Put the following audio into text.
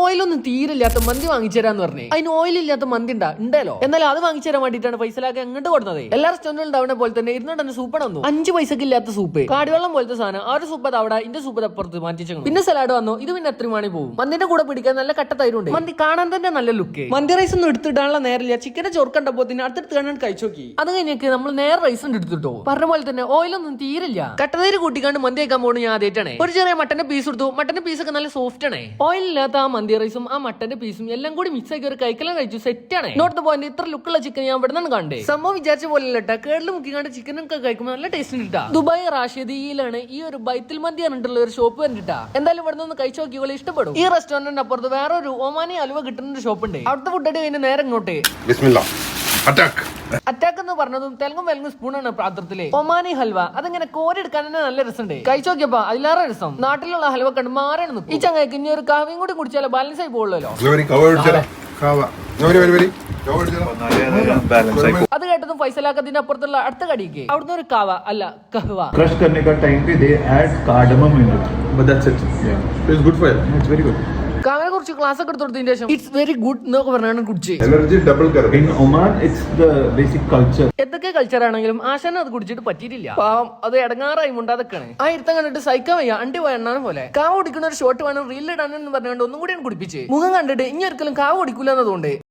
ഓയിലൊന്നും തീരില്ലാത്ത മന്തി വാങ്ങിച്ചു തരാന്ന് പറഞ്ഞേ. അതിന് ഓയിൽ ഇല്ലാത്ത മന്തി ഉണ്ടാ ഉണ്ടല്ലോ. എന്നാലും അത് വാങ്ങിച്ചു തരാൻ വേണ്ടിയിട്ടാണ് പൈസലാക്കി അങ്ങോട്ട് കൊടുത്തത്. എല്ലാ റെസ്റ്റോറന്റിലും ഉണ്ടാവുന്ന പോലെ തന്നെ ഇരുന്നോണ്ട് തന്നെ സൂപ്പ് വന്നു. അഞ്ച് പൈസക്ക് ഇല്ലാത്ത സൂപ്പ്. കാടിവെള്ളം പോലത്തെ സാധനം. ആ ഒരു സൂപ്പ് അവിടെ ഇന്റെ സൂപ്പ് അപ്പുറത്ത് മാറ്റിച്ചു പിന്നെ സലാഡ് വന്നു. ഇത് പിന്നെ എത്ര മണി പോകും മന്തിന്റെ കൂടെ പിടിക്കാൻ നല്ല കട്ട തൈരുണ്ട് മന്തി കാണാൻ തന്നെ നല്ല ലുക്ക് മന്തി റൈസ് ഒന്നും എടുത്തിടാനുള്ള നേരില്ല ചിക്കനെ ചൊറുക്കണ്ടപ്പോ അടുത്തടുത്ത് കാണാൻ കഴിച്ചു നോക്കി. അത് കഴിഞ്ഞേക്ക് നമ്മൾ നേർ റൈസ് ഉണ്ട് എടുത്തിട്ടോ. പറഞ്ഞ പോലെ തന്നെ ഓയിലൊന്നും തീരില്ല. കട്ടതൈര് കൂട്ടിക്കാണ്ട് മന്തി കഴിക്കാൻ പോകുന്നത് ഞാൻ ആദ്യമായിട്ടാണ് ഒരു ചെറിയ മട്ടന്റെ പീസ് എടുത്തു മട്ടന്റെ പീസ് ഒക്കെ നല്ല സോഫ്റ്റ് ആണ്. ഓയിൽ ഇല്ലാത്ത ആ മന്തി റൈസും ആ മട്ടന്റെ പീസും എല്ലാം കൂടി മിക്സ് ആക്കി ഒരു കൈക്കലം കഴിച്ചു. സെറ്റ് ആണ്. നോട്ട് പോയിന്റ് ഇത്ര ലുക്കുള്ള ചിക്കൻ ഞാൻ ഇവിടെ നിന്ന് കണ്ടേ. സംഭവം വിചാരിച്ച പോലെ കേട്ടോ കേരളം മുക്കിക്കാണ്ട് ചിക്കൻ ഒക്കെ കഴിക്കുമ്പോൾ നല്ല ടേസ്റ്റ് കിട്ടാ ദുബായ് റാഷിദിയിലാണ് ഈ ഒരു ബൈത്തിൽ മന്തി പറഞ്ഞിട്ടുള്ള ഒരു ഷോപ്പ് കണ്ടിട്ടാ എന്തായാലും ഇവിടെ നിന്ന് കഴിച്ചു നോക്കിയോളെ ഇഷ്ടപ്പെടും. ഈ റെസ്റ്റോറന്റിന് അപ്പുറത്ത് വേറെ ഒരു ഒമാനി അലുവ കിട്ടുന്ന ഒരു ഷോപ്പ് ഉണ്ട്. അവിടുത്തെ ഫുഡ് അടി കഴിഞ്ഞ് നേരെ ഇങ്ങോട്ട്. ബിസ്മില്ല. അറ്റാക്ക് അറ്റാക്ക് എന്ന് പറഞ്ഞതും തെലുങ്കും വെലുങ്കും സ്പൂണാണ് പാത്രത്തിലെ. ഒമാനി ഹൽവ അതിങ്ങനെ കോരെടുക്കാൻ തന്നെ നല്ല രസമുണ്ട്. കഴിച്ചു നോക്കിയപ്പോ അതിലേറെ രസം. നാട്ടിലുള്ള ഹൽവ കണ്ട് മാറണം ഈ ചങ്ങായിക്ക് ഇനി ഒരു കാവ്യം കൂടി കുടിച്ചാലോ ബാലൻസ് ആയി പോകുള്ളോ അത് കേട്ടതും ഫൈസലാക്കത്തിന്റെ അപ്പുറത്തുള്ള അടുത്ത കടിക്ക്. അവിടുന്ന് ഒരു കാവ അല്ല kahwa. Crush cardamom but that's it good for it's very good കുറിച്ച് ക്ലാസ് ഒക്കെ എടുത്ത് കൊടുത്തതിന് ശേഷം. ഇറ്റ്സ് വെരി ഗുഡ് എന്നൊക്കെ പറഞ്ഞാണ് കുടിച്ച്. Energy double in oman it's the basic culture എന്തൊക്കെ കൾച്ചർ ആണെങ്കിലും ആശാന അത് കുടിച്ചിട്ട് പറ്റിയിട്ടില്ല. പാവം അത് ഇടങ്ങാറായി മുണ്ടാതൊക്കെയാണ് ആ ഇരുത്തം കണ്ടിട്ട് സൈക്കാൻ വയ്യ. അണ്ടി പോയ എണ്ണാണ് പോലെ. കാവ് കുടിക്കുന്ന ഒരു ഷോട്ട് വേണം റീൽ ഇടാനെന്ന് പറഞ്ഞുകൊണ്ട് ഒന്നും കൂടി കുടിപ്പിച്ച്. മുഖം കണ്ടിട്ട് ഇനി ഒരിക്കലും കാവ് കുടിക്കില്ല എന്നതുകൊണ്ട്.